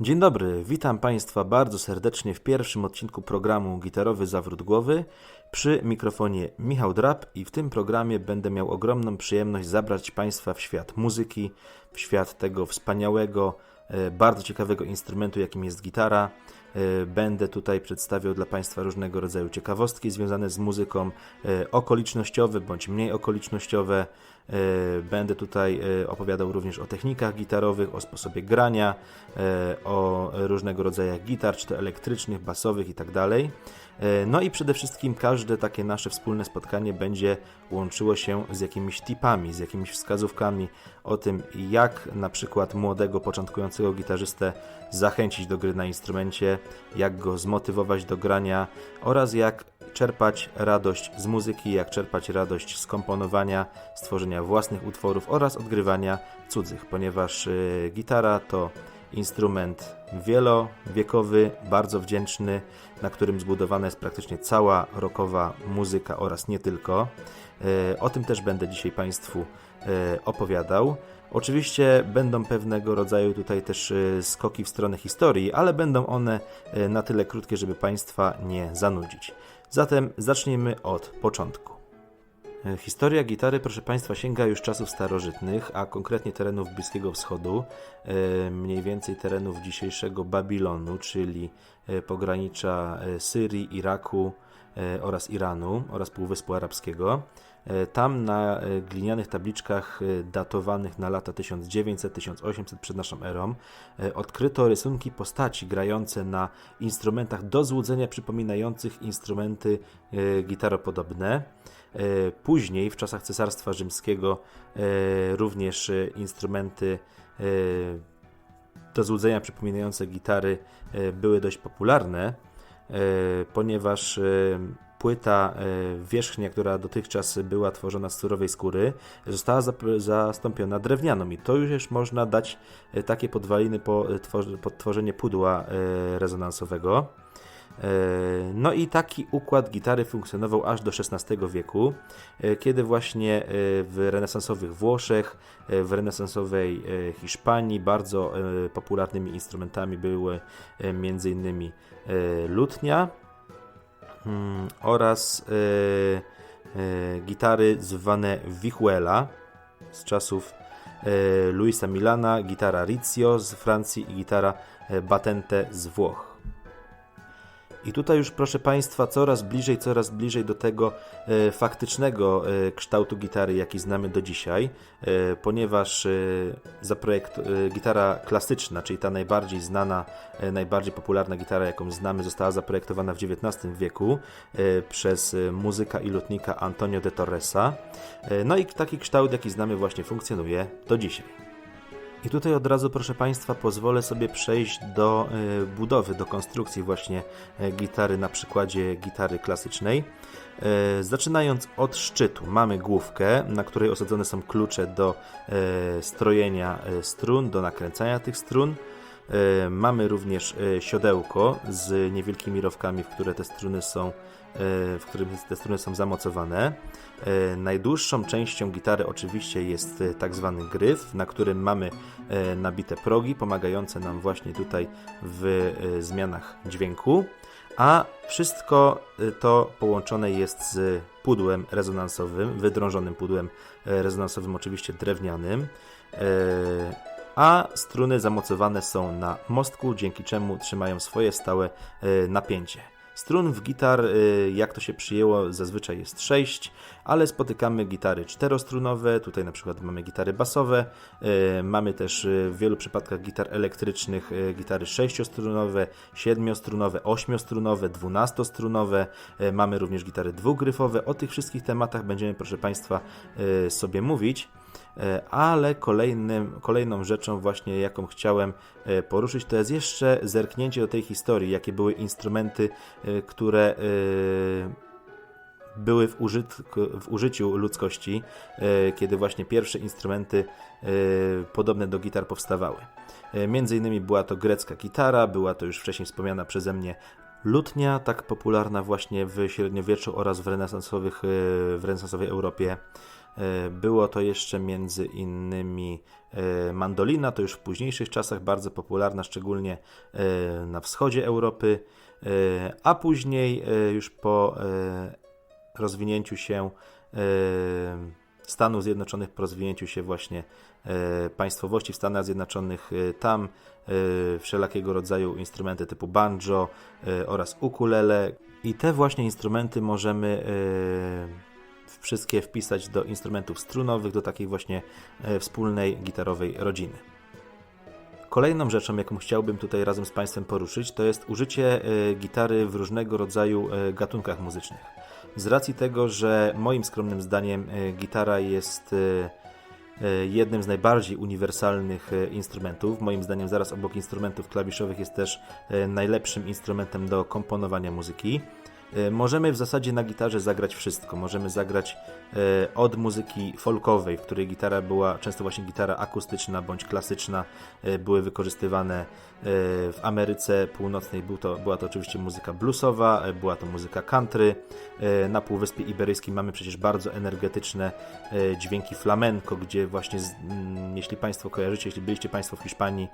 Dzień dobry, witam Państwa bardzo serdecznie w pierwszym odcinku programu Gitarowy Zawrót Głowy. Przy mikrofonie Michał Drab i w tym programie będę miał ogromną przyjemność zabrać Państwa w świat muzyki, w świat tego wspaniałego, e, bardzo ciekawego instrumentu, jakim jest gitara. E, Będę tutaj przedstawiał dla Państwa różnego rodzaju ciekawostki związane z muzyką, e, okolicznościowe bądź mniej okolicznościowe. E, Będę tutaj e, opowiadał również o technikach gitarowych, o sposobie grania, e, o różnego rodzaju gitar, czy to elektrycznych, basowych itd. E, No i przede wszystkim każde takie nasze wspólne spotkanie będzie łączyło się z jakimiś tipami, z jakimiś wskazówkami o tym, jak na przykład młodego, początkującego gitarzystę zachęcić do gry na instrumencie, jak go zmotywować do grania oraz jak czerpać radość z muzyki, jak czerpać radość z komponowania, stworzenia własnych utworów oraz odgrywania cudzych, ponieważ y, gitara to instrument wielowiekowy, bardzo wdzięczny, na którym zbudowana jest praktycznie cała rockowa muzyka oraz nie tylko. E, O tym też będę dzisiaj Państwu opowiadał. Oczywiście będą pewnego rodzaju tutaj też e, skoki w stronę historii, ale będą one e, na tyle krótkie, żeby Państwa nie zanudzić. Zatem zacznijmy od początku. E, Historia gitary, proszę Państwa, sięga już czasów starożytnych, a konkretnie terenów Bliskiego Wschodu, e, mniej więcej terenów dzisiejszego Babilonu, czyli e, pogranicza e, Syrii, Iraku e, oraz Iranu oraz Półwyspu Arabskiego. E, Tam na e, glinianych tabliczkach e, datowanych na lata 1900-1800 przed naszą erą e, odkryto rysunki postaci grające na instrumentach do złudzenia przypominających instrumenty e, gitaropodobne. E, Później, w czasach Cesarstwa Rzymskiego, e, również e, instrumenty e, do złudzenia przypominające gitary e, były dość popularne, e, ponieważ e, płyta e, wierzchnia, która dotychczas była tworzona z surowej skóry, została zastąpiona drewnianą i to już można dać e, takie podwaliny po, e, pod tworzenie pudła e, rezonansowego. E, No i taki układ gitary funkcjonował aż do XVI wieku, e, kiedy właśnie e, w renesansowych Włoszech, w renesansowej Hiszpanii bardzo popularnymi instrumentami były m.in. lutnia mm, oraz gitary zwane vihuela z czasów Luisa Milana, gitara Rizio z Francji i gitara Batente z Włoch. I tutaj już, proszę Państwa, coraz bliżej, coraz bliżej do tego e, faktycznego e, kształtu gitary, jaki znamy do dzisiaj, e, ponieważ e, zaprojekt, e, gitara klasyczna, czyli ta najbardziej znana, e, najbardziej popularna gitara, jaką znamy, została zaprojektowana w XIX wieku e, przez e, muzyka i lutnika Antonio de Torresa. E, no i taki kształt, jaki znamy, właśnie funkcjonuje do dzisiaj. I tutaj od razu, proszę Państwa, pozwolę sobie przejść do e, budowy, do konstrukcji właśnie e, gitary na przykładzie gitary klasycznej. E, Zaczynając od szczytu, mamy główkę, na której osadzone są klucze do strojenia strun, do nakręcania tych strun. Mamy również siodełko z niewielkimi rowkami, w które te struny są, w którym te struny są zamocowane. E, Najdłuższą częścią gitary oczywiście jest e, tak zwany gryf, na którym mamy e, nabite progi, pomagające nam właśnie tutaj w zmianach dźwięku. A wszystko to połączone jest z pudłem rezonansowym, wydrążonym pudłem rezonansowym, oczywiście drewnianym. A struny zamocowane są na mostku, dzięki czemu trzymają swoje stałe napięcie. Strun w gitar, e, jak to się przyjęło, zazwyczaj jest 6, ale spotykamy gitary czterostrunowe, tutaj na przykład mamy gitary basowe, e, mamy też e, w wielu przypadkach gitar elektrycznych gitary sześciostrunowe, siedmiostrunowe, ośmiostrunowe, dwunastostrunowe, mamy również gitary dwugryfowe. O tych wszystkich tematach będziemy, proszę Państwa, sobie mówić. E, ale kolejnym, kolejną rzeczą właśnie jaką chciałem e, poruszyć to jest jeszcze zerknięcie do tej historii, jakie były instrumenty, e, które były w, w użyciu ludzkości, kiedy właśnie pierwsze instrumenty podobne do gitar powstawały. Między innymi była to grecka gitara, była to już wcześniej wspomniana przeze mnie lutnia, tak popularna właśnie w średniowieczu oraz w, renesansowych, w renesansowej Europie. E, Było to jeszcze między innymi e, mandolina, to już w późniejszych czasach bardzo popularna, szczególnie e, na wschodzie Europy, a później już po rozwinięciu się Stanów Zjednoczonych, po rozwinięciu się właśnie państwowości w Stanach Zjednoczonych, tam wszelakiego rodzaju instrumenty typu banjo oraz ukulele. I te właśnie instrumenty możemy wszystkie wpisać do instrumentów strunowych, do takiej właśnie e, wspólnej gitarowej rodziny. Kolejną rzeczą, jaką chciałbym tutaj razem z Państwem poruszyć, to jest użycie e, gitary w różnego rodzaju e, gatunkach muzycznych. Z racji tego, że moim skromnym zdaniem gitara jest jednym z najbardziej uniwersalnych instrumentów. Moim zdaniem zaraz obok instrumentów klawiszowych jest też najlepszym instrumentem do komponowania muzyki. E, Możemy w zasadzie na gitarze zagrać wszystko. Możemy zagrać e, od muzyki folkowej, w której gitara była często właśnie gitara akustyczna bądź klasyczna, e, były wykorzystywane w Ameryce Północnej. Był to, była to oczywiście muzyka bluesowa, była to muzyka country. Na Półwyspie Iberyjskim mamy przecież bardzo energetyczne dźwięki flamenco, gdzie właśnie, mm, jeśli Państwo kojarzycie, jeśli byliście Państwo w Hiszpanii,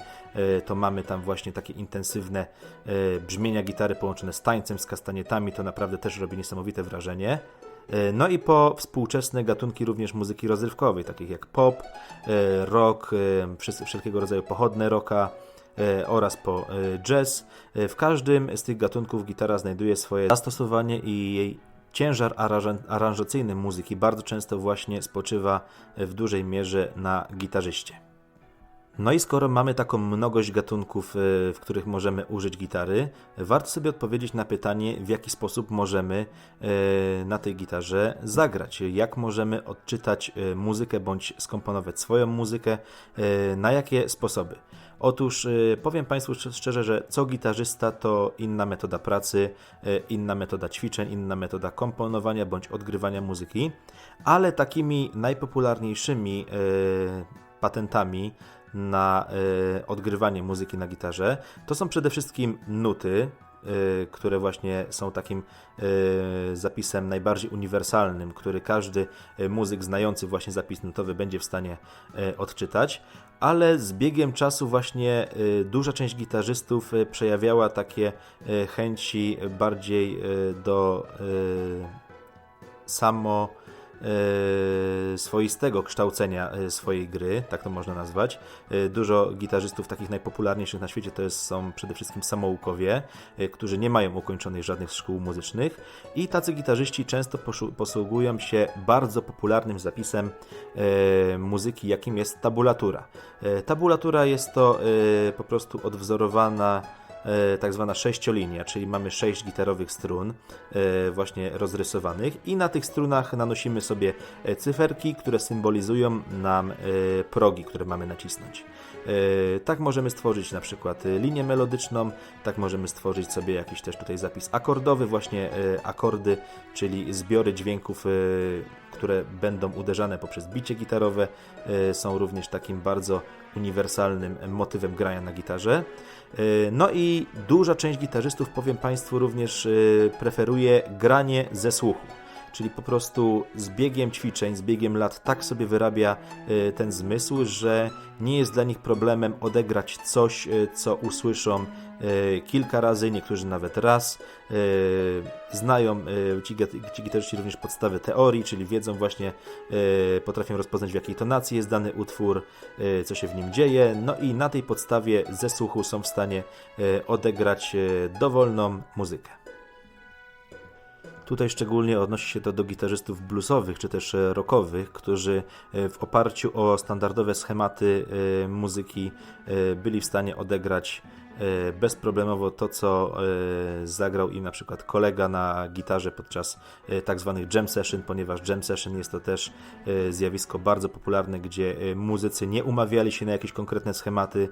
to mamy tam właśnie takie intensywne brzmienia gitary połączone z tańcem, z kastanietami. To naprawdę też robi niesamowite wrażenie. E, No i po współczesne gatunki również muzyki rozrywkowej, takich jak pop, e, rock, e, wszelkiego rodzaju pochodne rocka oraz po jazz. W każdym z tych gatunków gitara znajduje swoje zastosowanie i jej ciężar aranża- aranżacyjny muzyki bardzo często właśnie spoczywa w dużej mierze na gitarzyście. No i skoro mamy taką mnogość gatunków, y, w których możemy użyć gitary, warto sobie odpowiedzieć na pytanie, w jaki sposób możemy y, na tej gitarze zagrać, jak możemy odczytać y, muzykę bądź skomponować swoją muzykę, na jakie sposoby. Otóż powiem Państwu szcz- szczerze, że co gitarzysta to inna metoda pracy, inna metoda ćwiczeń, inna metoda komponowania bądź odgrywania muzyki, ale takimi najpopularniejszymi patentami na y, odgrywanie muzyki na gitarze to są przede wszystkim nuty, y, które właśnie są takim y, zapisem najbardziej uniwersalnym, który każdy y, muzyk znający właśnie zapis nutowy będzie w stanie y, odczytać. Ale z biegiem czasu właśnie y, duża część gitarzystów przejawiała takie chęci bardziej do samo swoistego kształcenia e, swojej gry, tak to można nazwać. E, Dużo gitarzystów takich najpopularniejszych na świecie to jest, są przede wszystkim samoukowie, e, którzy nie mają ukończonych żadnych szkół muzycznych i tacy gitarzyści często posługują się bardzo popularnym zapisem e, muzyki, jakim jest tabulatura. E, Tabulatura jest to e, po prostu odwzorowana e, tak zwana sześciolinia, czyli mamy sześć gitarowych strun e, właśnie rozrysowanych i na tych strunach nanosimy sobie e, cyferki, które symbolizują nam e, progi, które mamy nacisnąć. E, Tak możemy stworzyć na przykład e, linię melodyczną, tak możemy stworzyć sobie jakiś też tutaj zapis akordowy, właśnie e, akordy, czyli zbiory dźwięków, które będą uderzane poprzez bicie gitarowe, są również takim bardzo uniwersalnym motywem grania na gitarze. No i duża część gitarzystów, powiem Państwu, również preferuje granie ze słuchu. Czyli po prostu z biegiem ćwiczeń, z biegiem lat tak sobie wyrabia e, ten zmysł, że nie jest dla nich problemem odegrać coś, e, co usłyszą e, kilka razy, niektórzy nawet raz. Znają ci, git- ci gitarzyści również podstawy teorii, czyli wiedzą właśnie, potrafią rozpoznać w jakiej tonacji jest dany utwór, co się w nim dzieje, no i na tej podstawie ze słuchu są w stanie odegrać dowolną muzykę. Tutaj szczególnie odnosi się to do gitarzystów bluesowych czy też e, rockowych, którzy e, w oparciu o standardowe schematy e, muzyki byli w stanie odegrać bezproblemowo to, co zagrał im na przykład kolega na gitarze podczas tak zwanych jam session, ponieważ jam session jest to też zjawisko bardzo popularne, gdzie muzycy nie umawiali się na jakieś konkretne schematy,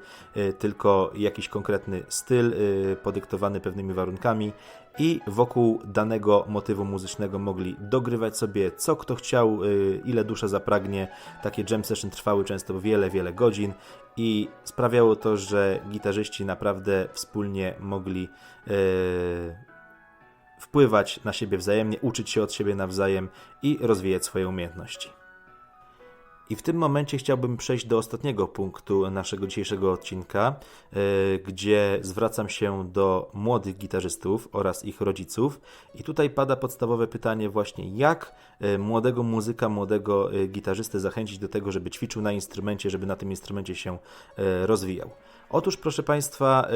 tylko jakiś konkretny styl podyktowany pewnymi warunkami i wokół danego motywu muzycznego mogli dogrywać sobie co kto chciał, y, ile dusza zapragnie. Takie jam session trwały często wiele, wiele godzin i sprawiało to, że gitarzyści naprawdę wspólnie mogli y, wpływać na siebie wzajemnie, uczyć się od siebie nawzajem i rozwijać swoje umiejętności. I w tym momencie chciałbym przejść do ostatniego punktu naszego dzisiejszego odcinka, e, gdzie zwracam się do młodych gitarzystów oraz ich rodziców. I tutaj pada podstawowe pytanie właśnie, jak e, młodego muzyka, młodego e, gitarzystę zachęcić do tego, żeby ćwiczył na instrumencie, żeby na tym instrumencie się rozwijał. Otóż, proszę Państwa,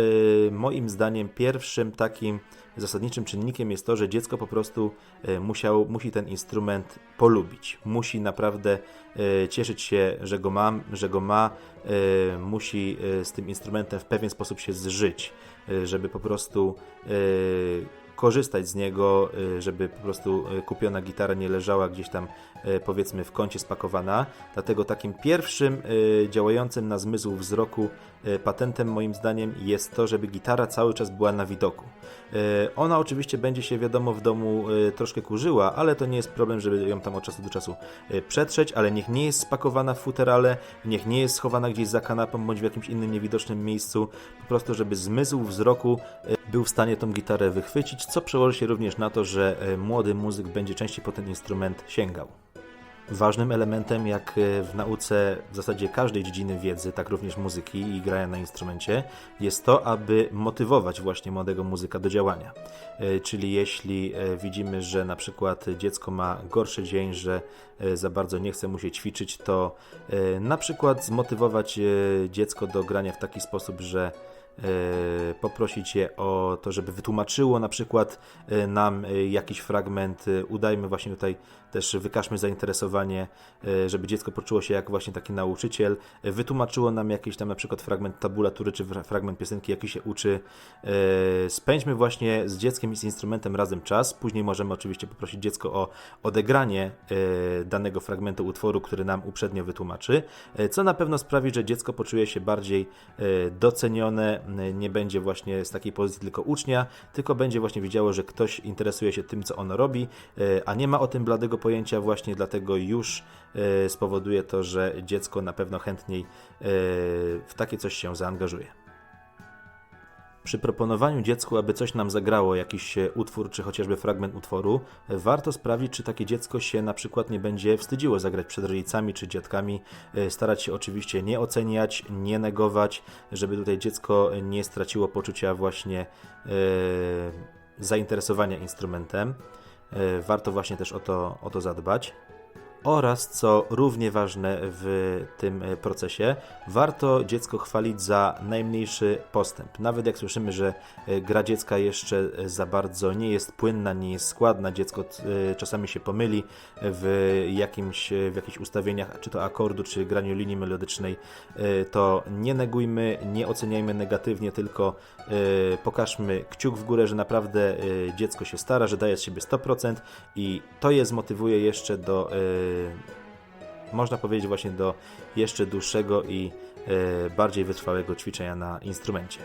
moim zdaniem pierwszym takim zasadniczym czynnikiem jest to, że dziecko po prostu musiał, musi ten instrument polubić. Musi naprawdę cieszyć się, że go mam, że go ma, musi z tym instrumentem w pewien sposób się zżyć, żeby po prostu korzystać z niego, żeby po prostu kupiona gitara nie leżała gdzieś tam powiedzmy w kącie spakowana. Dlatego takim pierwszym działającym na zmysł wzroku patentem moim zdaniem jest to, żeby gitara cały czas była na widoku. Ona oczywiście będzie się wiadomo w domu troszkę kurzyła, ale to nie jest problem, żeby ją tam od czasu do czasu przetrzeć, ale niech nie jest spakowana w futerale, niech nie jest schowana gdzieś za kanapą bądź w jakimś innym niewidocznym miejscu, po prostu żeby zmysł wzroku był w stanie tą gitarę wychwycić, co przełoży się również na to, że młody muzyk będzie częściej po ten instrument sięgał. Ważnym elementem, jak w nauce w zasadzie każdej dziedziny wiedzy, tak również muzyki i grania na instrumencie, jest to, aby motywować właśnie młodego muzyka do działania. E, czyli jeśli e, widzimy, że na przykład dziecko ma gorszy dzień, że e, za bardzo nie chce mu się ćwiczyć, to na przykład zmotywować dziecko do grania w taki sposób, że poprosić je o to, żeby wytłumaczyło na przykład nam jakiś fragment. Udajmy właśnie tutaj też wykażmy zainteresowanie, e, żeby dziecko poczuło się jak właśnie taki nauczyciel, e, wytłumaczyło nam jakiś tam na przykład fragment tabulatury czy fragment piosenki, jaki się uczy. E, spędźmy właśnie z dzieckiem i z instrumentem razem czas. Później możemy oczywiście poprosić dziecko o odegranie danego fragmentu utworu, który nam uprzednio wytłumaczy, co na pewno sprawi, że dziecko poczuje się bardziej docenione, nie będzie właśnie z takiej pozycji tylko ucznia, tylko będzie właśnie widziało, że ktoś interesuje się tym, co ono robi, a nie ma o tym bladego pojęcia, właśnie dlatego już e, spowoduje to, że dziecko na pewno chętniej w takie coś się zaangażuje. Przy proponowaniu dziecku, aby coś nam zagrało, jakiś e, utwór czy chociażby fragment utworu, warto sprawdzić, czy takie dziecko się na przykład nie będzie wstydziło zagrać przed rodzicami czy dziadkami. Starać się oczywiście nie oceniać, nie negować, żeby tutaj dziecko nie straciło poczucia właśnie zainteresowania instrumentem. E, warto właśnie też o to, o to zadbać. Oraz, co równie ważne w tym e, procesie, warto dziecko chwalić za najmniejszy postęp. Nawet jak słyszymy, że e, gra dziecka jeszcze za bardzo nie jest płynna, nie jest składna, dziecko czasami się pomyli w, jakimś, w jakichś ustawieniach, czy to akordu, czy graniu linii melodycznej, to nie negujmy, nie oceniajmy negatywnie, tylko pokażmy kciuk w górę, że naprawdę dziecko się stara, że daje z siebie 100% i to je zmotywuje jeszcze do można powiedzieć właśnie do jeszcze dłuższego i e, bardziej wytrwałego ćwiczenia na instrumencie.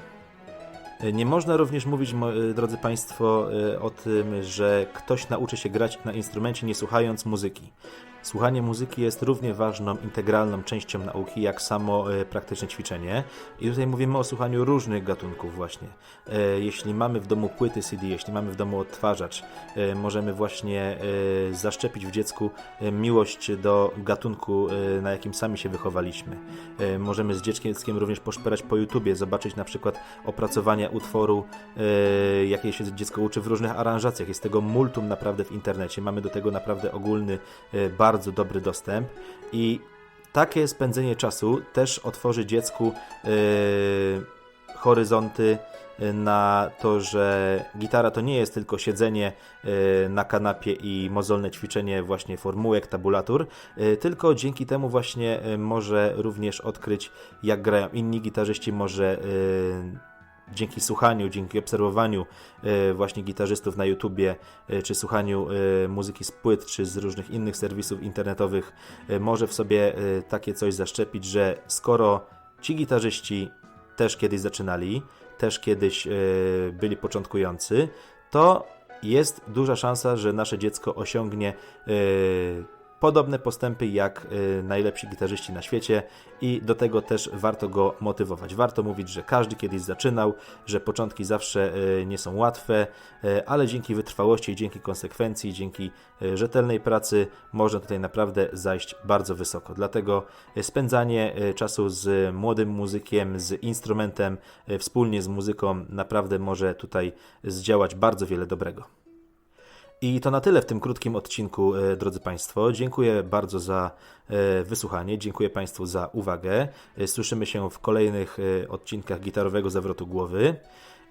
E, nie można również mówić, drodzy Państwo, o tym, że ktoś nauczy się grać na instrumencie nie słuchając muzyki. Słuchanie muzyki jest równie ważną, integralną częścią nauki, jak samo e, praktyczne ćwiczenie. I tutaj mówimy o słuchaniu różnych gatunków właśnie. E, jeśli mamy w domu płyty CD, jeśli mamy w domu odtwarzacz, e, możemy właśnie zaszczepić w dziecku miłość do gatunku, na jakim sami się wychowaliśmy. Możemy z dzieckiem również poszperać po YouTubie, zobaczyć na przykład opracowania utworu, jakie się dziecko uczy w różnych aranżacjach. Jest tego multum naprawdę w internecie. Mamy do tego naprawdę ogólny, bardzo bardzo dobry dostęp i takie spędzenie czasu też otworzy dziecku yy, horyzonty yy, na to, że gitara to nie jest tylko siedzenie yy, na kanapie i mozolne ćwiczenie właśnie formułek, tabulatur, tylko dzięki temu właśnie może również odkryć jak grają inni gitarzyści, może dzięki słuchaniu, dzięki obserwowaniu e, właśnie gitarzystów na YouTubie, e, czy słuchaniu e, muzyki z płyt, czy z różnych innych serwisów internetowych, może w sobie takie coś zaszczepić, że skoro ci gitarzyści też kiedyś zaczynali, też kiedyś byli początkujący, to jest duża szansa, że nasze dziecko osiągnie podobne postępy jak y, najlepsi gitarzyści na świecie i do tego też warto go motywować. Warto mówić, że każdy kiedyś zaczynał, że początki zawsze y, nie są łatwe, y, ale dzięki wytrwałości, dzięki konsekwencji, dzięki rzetelnej pracy można tutaj naprawdę zajść bardzo wysoko. Dlatego spędzanie czasu z młodym muzykiem, z instrumentem, wspólnie z muzyką naprawdę może tutaj zdziałać bardzo wiele dobrego. I to na tyle w tym krótkim odcinku, e, drodzy Państwo. Dziękuję bardzo za e, wysłuchanie, dziękuję Państwu za uwagę. E, Słyszymy się w kolejnych odcinkach gitarowego zawrotu głowy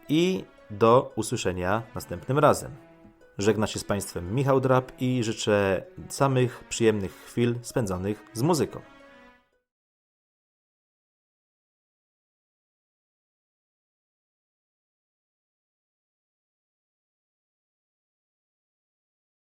i do usłyszenia następnym razem. Żegna się z Państwem Michał Drab i życzę samych przyjemnych chwil spędzonych z muzyką.